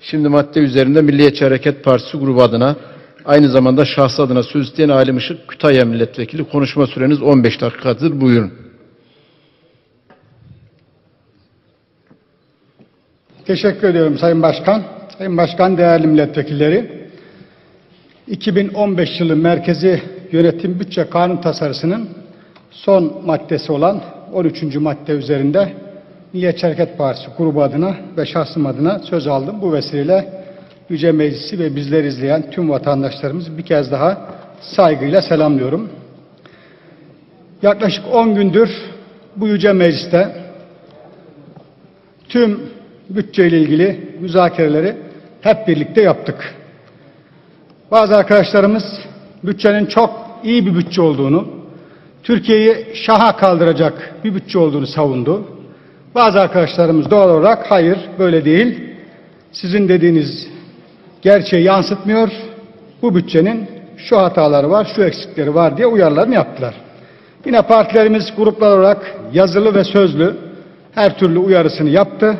Şimdi madde üzerinde Milliyetçi Hareket Partisi grubu adına aynı zamanda şahsı adına söz isteyen Alim Işık Kütahya Milletvekili konuşma süreniz 15 dakikadır. Buyurun. Teşekkür ediyorum Sayın Başkan. Sayın Başkan, değerli milletvekilleri. 2015 yılı Merkezi Yönetim Bütçe Kanun Tasarısı'nın son maddesi olan 13. madde üzerinde Milliyetçi Hareket Partisi grubu adına ve şahsım adına söz aldım. Bu vesileyle Yüce Meclisi ve bizleri izleyen tüm vatandaşlarımızı bir kez daha saygıyla selamlıyorum. Yaklaşık 10 gündür bu Yüce Meclis'te tüm bütçeyle ilgili müzakereleri hep birlikte yaptık. Bazı arkadaşlarımız bütçenin çok iyi bir bütçe olduğunu, Türkiye'yi şaha kaldıracak bir bütçe olduğunu savundu. Bazı arkadaşlarımız doğal olarak hayır böyle değil, sizin dediğiniz gerçeği yansıtmıyor, bu bütçenin şu hataları var, şu eksikleri var diye uyarılarını yaptılar. Yine partilerimiz gruplar olarak yazılı ve sözlü her türlü uyarısını yaptı.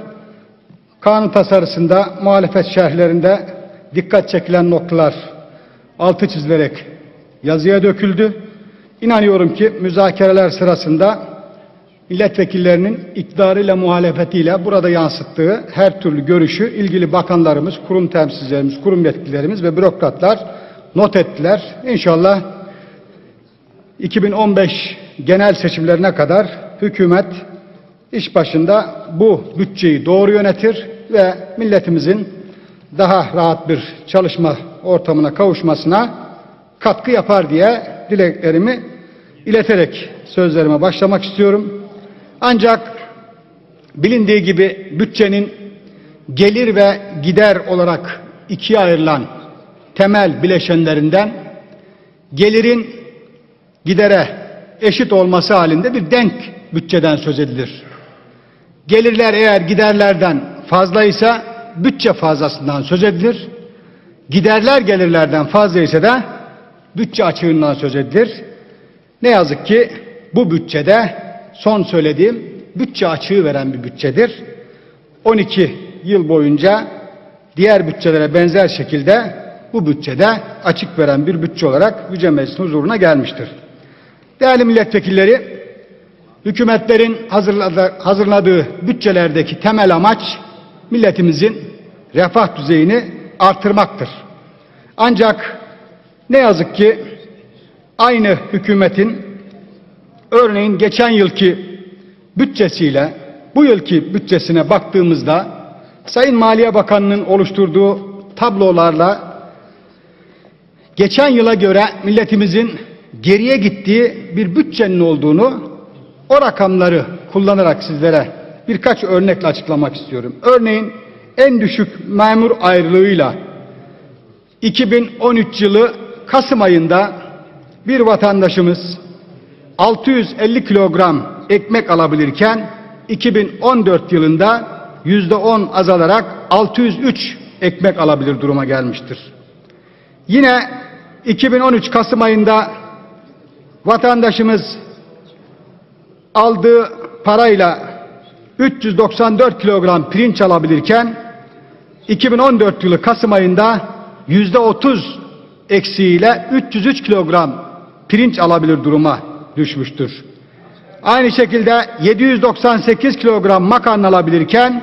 Kanun tasarısında, muhalefet şerhlerinde dikkat çekilen noktalar altı çizilerek yazıya döküldü. İnanıyorum ki müzakereler sırasında milletvekillerinin iktidarıyla muhalefetiyle burada yansıttığı her türlü görüşü ilgili bakanlarımız, kurum temsilcilerimiz, kurum yetkililerimiz ve bürokratlar not ettiler. İnşallah 2015 genel seçimlerine kadar hükümet iş başında bu bütçeyi doğru yönetir ve milletimizin daha rahat bir çalışma ortamına kavuşmasına katkı yapar diye dileklerimi ileterek sözlerime başlamak istiyorum. Ancak bilindiği gibi bütçenin gelir ve gider olarak ikiye ayrılan temel bileşenlerinden gelirin gidere eşit olması halinde bir denk bütçeden söz edilir. Gelirler eğer giderlerden fazlaysa bütçe fazlasından söz edilir. Giderler gelirlerden fazla ise de bütçe açığından söz edilir. Ne yazık ki bu bütçede son söylediğim bütçe açığı veren bir bütçedir. 12 yıl boyunca diğer bütçelere benzer şekilde bu bütçede açık veren bir bütçe olarak Yüce Meclis'in huzuruna gelmiştir. Değerli milletvekilleri, hükümetlerin hazırladığı, hazırladığı bütçelerdeki temel amaç milletimizin refah düzeyini artırmaktır. Ancak ne yazık ki aynı hükümetin örneğin geçen yılki bütçesiyle bu yılki bütçesine baktığımızda Sayın Maliye Bakanı'nın oluşturduğu tablolarla geçen yıla göre milletimizin geriye gittiği bir bütçenin olduğunu o rakamları kullanarak sizlere birkaç örnekle açıklamak istiyorum. Örneğin en düşük memur ayrılığıyla 2013 yılı Kasım ayında bir vatandaşımız 650 kilogram ekmek alabilirken 2014 yılında yüzde 10 azalarak 603 ekmek alabilir duruma gelmiştir. Yine 2013 Kasım ayında vatandaşımız aldığı parayla 394 kilogram pirinç alabilirken 2014 yılı Kasım ayında yüzde 30 eksiğiyle 303 kilogram pirinç alabilir duruma düşmüştür. Aynı şekilde 798 kilogram makarna alabilirken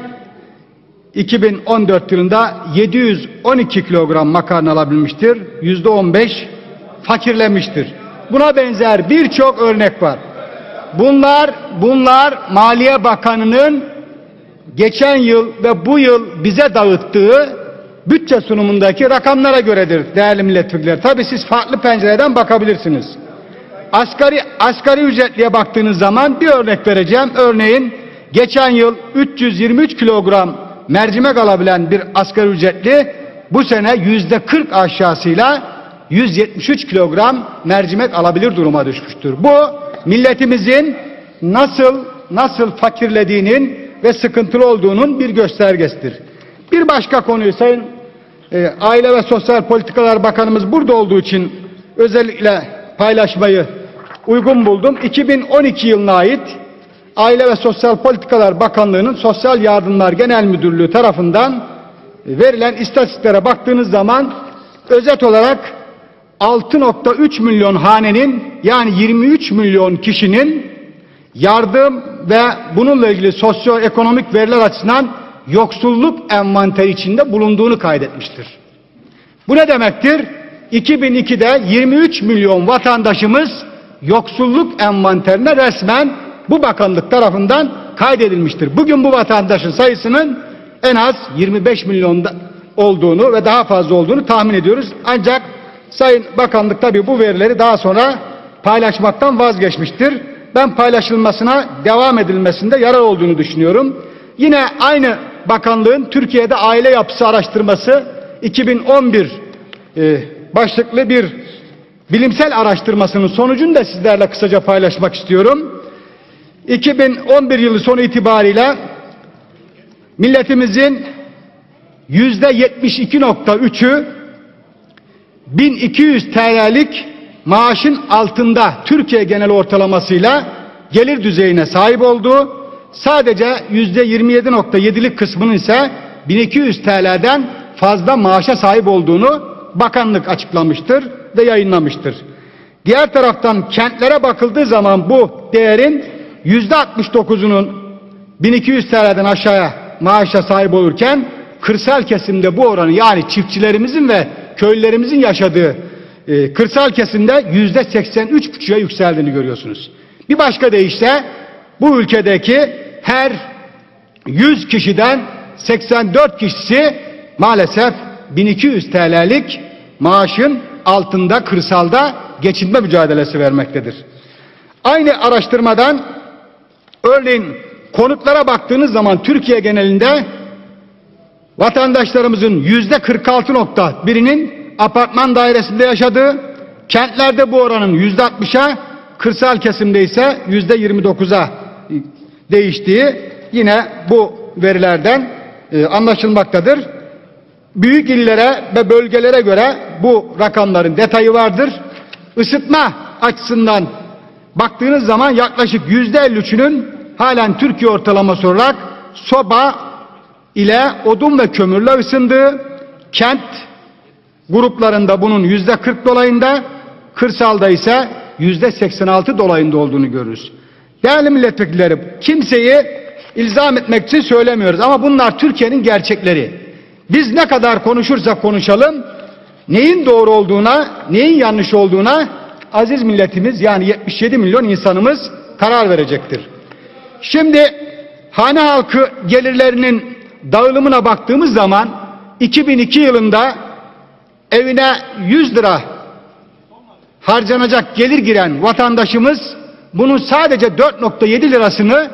2014 yılında 712 kilogram makarna alabilmiştir. Yüzde 15 fakirlemiştir. Buna benzer birçok örnek var. Bunlar bunlar Maliye Bakanı'nın geçen yıl ve bu yıl bize dağıttığı bütçe sunumundaki rakamlara göredir değerli milletvekilleri. Tabi siz farklı pencereden bakabilirsiniz. Asgari, asgari ücretliye baktığınız zaman bir örnek vereceğim. Örneğin geçen yıl 323 kilogram mercimek alabilen bir asgari ücretli bu sene yüzde 40 aşağısıyla 173 kilogram mercimek alabilir duruma düşmüştür. Bu milletimizin nasıl nasıl fakirlediğinin ve sıkıntılı olduğunun bir göstergesidir. Bir başka konuyu Sayın e, Aile ve Sosyal Politikalar Bakanımız burada olduğu için özellikle paylaşmayı uygun buldum. 2012 yılına ait Aile ve Sosyal Politikalar Bakanlığı'nın Sosyal Yardımlar Genel Müdürlüğü tarafından verilen istatistiklere baktığınız zaman özet olarak 6.3 milyon hanenin yani 23 milyon kişinin yardım ve bununla ilgili sosyoekonomik veriler açısından yoksulluk envanteri içinde bulunduğunu kaydetmiştir. Bu ne demektir? 2002'de 23 milyon vatandaşımız yoksulluk envanterine resmen bu bakanlık tarafından kaydedilmiştir. Bugün bu vatandaşın sayısının en az 25 milyonda olduğunu ve daha fazla olduğunu tahmin ediyoruz. Ancak Sayın Bakanlık tabi bu verileri daha sonra paylaşmaktan vazgeçmiştir. Ben paylaşılmasına devam edilmesinde yarar olduğunu düşünüyorum. Yine aynı bakanlığın Türkiye'de aile yapısı araştırması 2011 e, başlıklı bir bilimsel araştırmasının sonucunu da sizlerle kısaca paylaşmak istiyorum. 2011 yılı sonu itibariyle milletimizin yüzde 72.3'ü 1200 TL'lik maaşın altında Türkiye genel ortalamasıyla gelir düzeyine sahip oldu. Sadece yüzde 27.7'lik kısmının ise 1200 TL'den fazla maaşa sahip olduğunu bakanlık açıklamıştır ve yayınlamıştır. Diğer taraftan kentlere bakıldığı zaman bu değerin yüzde 69'unun 1200 TL'den aşağıya maaşa sahip olurken kırsal kesimde bu oranı yani çiftçilerimizin ve köylülerimizin yaşadığı e, kırsal kesimde yüzde 83,5'a yükseldiğini görüyorsunuz. Bir başka deyişle bu ülkedeki her 100 kişiden 84 kişisi maalesef 1200 TL'lik maaşın altında kırsalda geçinme mücadelesi vermektedir. Aynı araştırmadan örneğin konutlara baktığınız zaman Türkiye genelinde vatandaşlarımızın yüzde 46.birinin apartman dairesinde yaşadığı, kentlerde bu oranın yüzde 60'a, kırsal kesimde ise yüzde 29'a değiştiği yine bu verilerden e, anlaşılmaktadır. Büyük illere ve bölgelere göre bu rakamların detayı vardır. Isıtma açısından baktığınız zaman yaklaşık yüzde 53'ünün halen Türkiye ortalaması olarak soba ile odun ve kömürle ısındığı, kent gruplarında bunun yüzde 40 dolayında, kırsalda ise yüzde 86 dolayında olduğunu görürüz. Değerli milletvekilleri, kimseyi ilzam etmek için söylemiyoruz ama bunlar Türkiye'nin gerçekleri. Biz ne kadar konuşursak konuşalım, neyin doğru olduğuna, neyin yanlış olduğuna aziz milletimiz yani 77 milyon insanımız karar verecektir. Şimdi hane halkı gelirlerinin dağılımına baktığımız zaman 2002 yılında evine 100 lira harcanacak gelir giren vatandaşımız bunun sadece 4.7 lirasını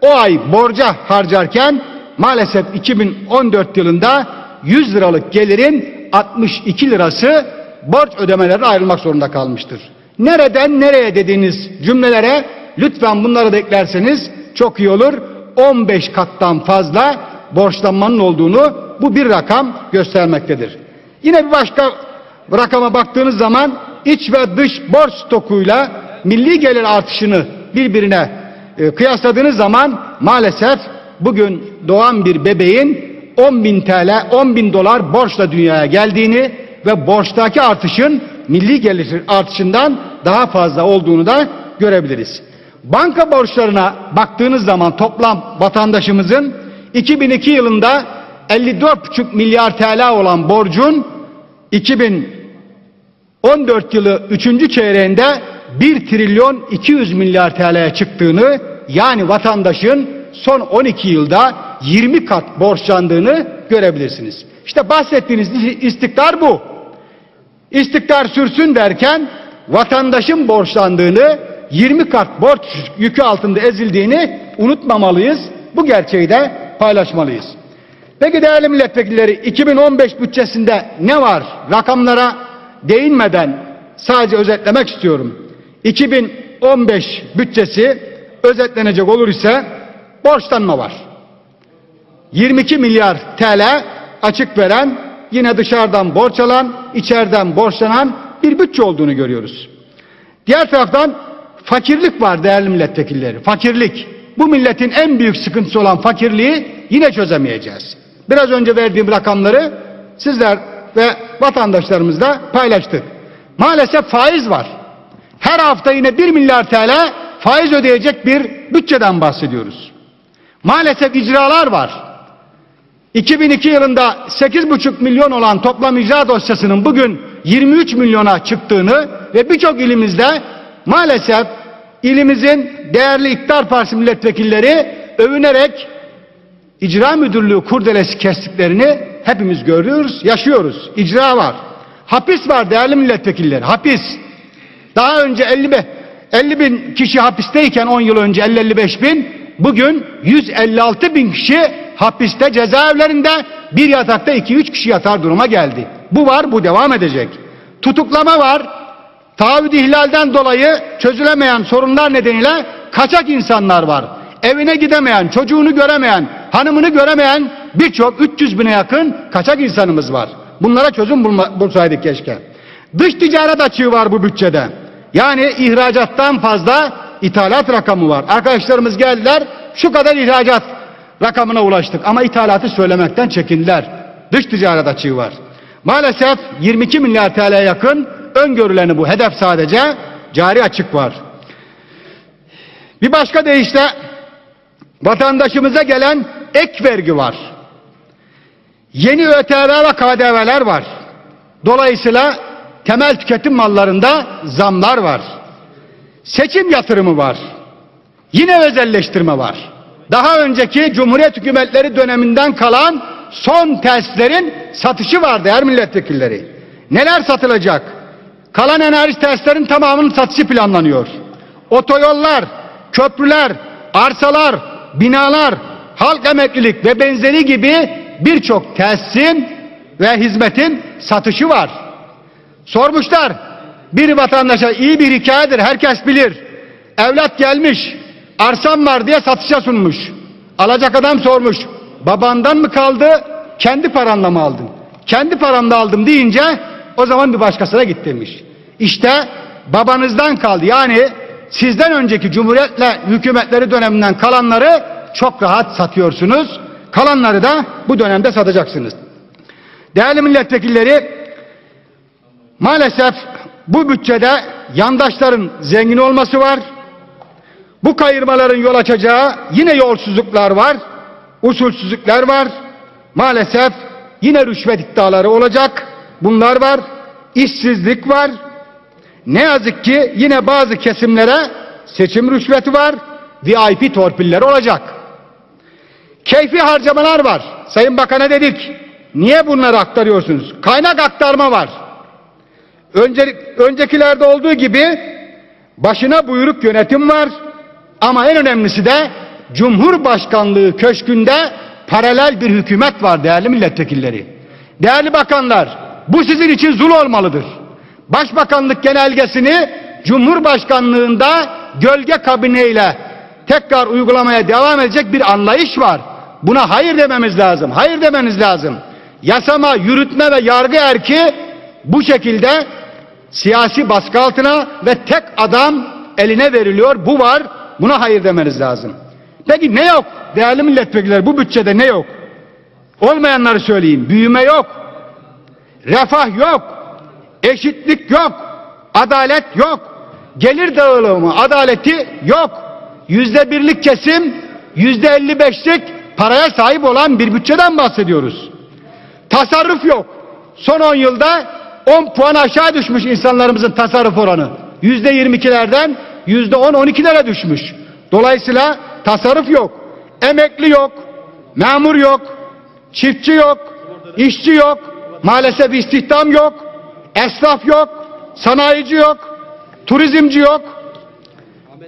o ay borca harcarken maalesef 2014 yılında 100 liralık gelirin 62 lirası borç ödemelerine ayrılmak zorunda kalmıştır. Nereden nereye dediğiniz cümlelere lütfen bunları da eklerseniz çok iyi olur. 15 kattan fazla borçlanmanın olduğunu bu bir rakam göstermektedir. Yine bir başka rakama baktığınız zaman iç ve dış borç stokuyla milli gelir artışını birbirine e, kıyasladığınız zaman maalesef bugün doğan bir bebeğin 10 bin TL, 10 bin dolar borçla dünyaya geldiğini ve borçtaki artışın milli gelir artışından daha fazla olduğunu da görebiliriz. Banka borçlarına baktığınız zaman toplam vatandaşımızın 2002 yılında 54,5 milyar TL olan borcun 2014 yılı 3. çeyreğinde 1 trilyon 200 milyar TL'ye çıktığını yani vatandaşın son 12 yılda 20 kat borçlandığını görebilirsiniz. İşte bahsettiğiniz istikrar bu. İstikrar sürsün derken vatandaşın borçlandığını 20 kat borç yükü altında ezildiğini unutmamalıyız. Bu gerçeği de paylaşmalıyız. Peki değerli milletvekilleri 2015 bütçesinde ne var? Rakamlara değinmeden sadece özetlemek istiyorum. 2015 bütçesi özetlenecek olur ise borçlanma var. 22 milyar TL açık veren, yine dışarıdan borç alan, içeriden borçlanan bir bütçe olduğunu görüyoruz. Diğer taraftan fakirlik var değerli milletvekilleri. Fakirlik. Bu milletin en büyük sıkıntısı olan fakirliği yine çözemeyeceğiz. Biraz önce verdiğim rakamları sizler ve vatandaşlarımızla paylaştık. Maalesef faiz var. Her hafta yine 1 milyar TL faiz ödeyecek bir bütçeden bahsediyoruz. Maalesef icralar var. 2002 yılında 8,5 milyon olan toplam icra dosyasının bugün 23 milyona çıktığını ve birçok ilimizde maalesef ilimizin değerli iktidar partisi milletvekilleri övünerek icra müdürlüğü kurdelesi kestiklerini hepimiz görüyoruz, yaşıyoruz. İcra var. Hapis var değerli milletvekilleri, hapis. Daha önce 50, 50 bin kişi hapisteyken 10 yıl önce 50-55 bin, bugün 156 bin kişi hapiste cezaevlerinde bir yatakta 2-3 kişi yatar duruma geldi. Bu var, bu devam edecek. Tutuklama var. Taahhüt ihlalden dolayı çözülemeyen sorunlar nedeniyle kaçak insanlar var. Evine gidemeyen, çocuğunu göremeyen, hanımını göremeyen birçok 300 bine yakın kaçak insanımız var. Bunlara çözüm bulma, bulsaydık keşke. Dış ticaret açığı var bu bütçede. Yani ihracattan fazla ithalat rakamı var. Arkadaşlarımız geldiler şu kadar ihracat rakamına ulaştık ama ithalatı söylemekten çekindiler. Dış ticaret açığı var. Maalesef 22 milyar TL'ye yakın öngörüleni bu. Hedef sadece cari açık var. Bir başka deyişle vatandaşımıza gelen ek vergi var. Yeni ÖTV ve KDV'ler var. Dolayısıyla temel tüketim mallarında zamlar var. Seçim yatırımı var. Yine özelleştirme var. Daha önceki Cumhuriyet hükümetleri döneminden kalan son testlerin satışı var değerli milletvekilleri. Neler satılacak? Kalan enerji testlerin tamamının satışı planlanıyor. Otoyollar, köprüler, arsalar, binalar, halk emeklilik ve benzeri gibi birçok tesisin ve hizmetin satışı var. Sormuşlar. Bir vatandaşa iyi bir hikayedir. Herkes bilir. Evlat gelmiş. Arsam var diye satışa sunmuş. Alacak adam sormuş. Babandan mı kaldı? Kendi paranla mı aldın? Kendi paramla aldım deyince o zaman bir başkasına git demiş. İşte babanızdan kaldı. Yani sizden önceki cumhuriyetle hükümetleri döneminden kalanları çok rahat satıyorsunuz. Kalanları da bu dönemde satacaksınız. Değerli milletvekilleri maalesef bu bütçede yandaşların zengin olması var. Bu kayırmaların yol açacağı yine yolsuzluklar var. Usulsüzlükler var. Maalesef yine rüşvet iddiaları olacak. Bunlar var. İşsizlik var. Ne yazık ki yine bazı kesimlere seçim rüşveti var. VIP torpiller olacak. Keyfi harcamalar var. Sayın Bakan'a dedik. Niye bunları aktarıyorsunuz? Kaynak aktarma var. Önce, öncekilerde olduğu gibi başına buyruk yönetim var. Ama en önemlisi de Cumhurbaşkanlığı köşkünde paralel bir hükümet var değerli milletvekilleri. Değerli bakanlar, bu sizin için zul olmalıdır. Başbakanlık genelgesini Cumhurbaşkanlığında gölge kabineyle tekrar uygulamaya devam edecek bir anlayış var. Buna hayır dememiz lazım. Hayır demeniz lazım. Yasama, yürütme ve yargı erki bu şekilde siyasi baskı altına ve tek adam eline veriliyor. Bu var. Buna hayır demeniz lazım. Peki ne yok? Değerli milletvekilleri bu bütçede ne yok? Olmayanları söyleyeyim. Büyüme yok. Refah yok. Eşitlik yok. Adalet yok. Gelir dağılımı, adaleti yok. Yüzde birlik kesim, yüzde elli beşlik paraya sahip olan bir bütçeden bahsediyoruz. Tasarruf yok. Son 10 yılda 10 puan aşağı düşmüş insanlarımızın tasarruf oranı. Yüzde 22'lerden yüzde 10-12'lere düşmüş. Dolayısıyla tasarruf yok. Emekli yok. Memur yok. Çiftçi yok. işçi yok. Maalesef istihdam yok. Esnaf yok. Sanayici yok. Turizmci yok.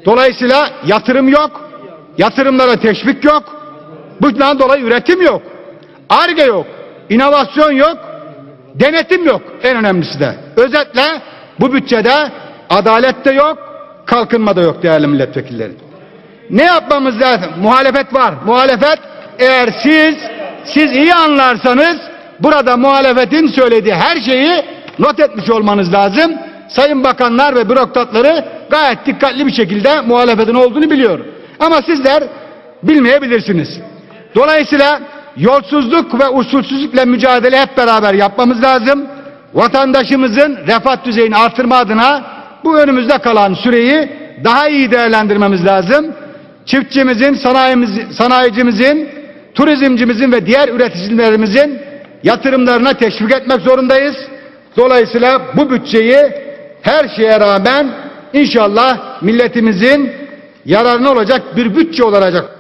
Dolayısıyla yatırım yok. Yatırımlara teşvik yok. Bundan dolayı üretim yok. Arge yok. inovasyon yok. Denetim yok. En önemlisi de. Özetle bu bütçede adalet de yok. Kalkınma da yok değerli milletvekilleri. Ne yapmamız lazım? Muhalefet var. Muhalefet eğer siz siz iyi anlarsanız burada muhalefetin söylediği her şeyi not etmiş olmanız lazım. Sayın bakanlar ve bürokratları gayet dikkatli bir şekilde muhalefetin olduğunu biliyor. Ama sizler bilmeyebilirsiniz. Dolayısıyla yolsuzluk ve usulsüzlükle mücadele hep beraber yapmamız lazım. Vatandaşımızın refah düzeyini artırma adına bu önümüzde kalan süreyi daha iyi değerlendirmemiz lazım. Çiftçimizin, sanayimiz, sanayicimizin, turizmcimizin ve diğer üreticilerimizin yatırımlarına teşvik etmek zorundayız. Dolayısıyla bu bütçeyi her şeye rağmen inşallah milletimizin yararına olacak bir bütçe olacak